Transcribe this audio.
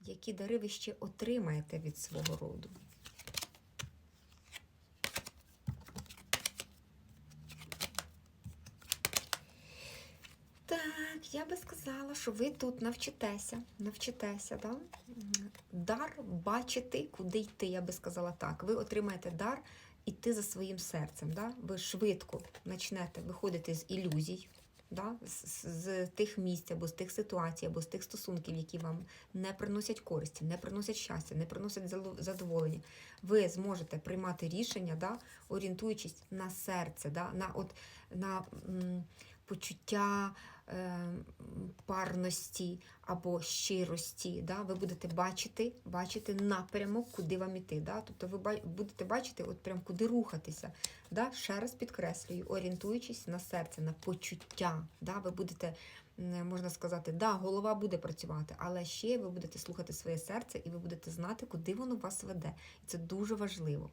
які дари ви ще отримаєте від свого роду. Так, я би сказала, що ви тут навчитеся, навчитеся, да? Дар бачити, куди йти, я би сказала так. Ви отримаєте дар іти за своїм серцем. Да? Ви швидко почнете виходити з ілюзій, да? з, з, тих місць або з тих ситуацій, або з тих стосунків, які вам не приносять користі, не приносять щастя, не приносять задоволення. Ви зможете приймати рішення, да? орієнтуючись на серце, да? на, от, на м, почуття парності або щирості. Да? Ви будете бачити, бачити напрямок, куди вам іти. Да? Тобто ви будете бачити, от прям куди рухатися. Да? Ще раз підкреслюю, орієнтуючись на серце, на почуття. Да? Ви будете, можна сказати, да, голова буде працювати, але ще ви будете слухати своє серце і ви будете знати, куди воно вас веде. І це дуже важливо.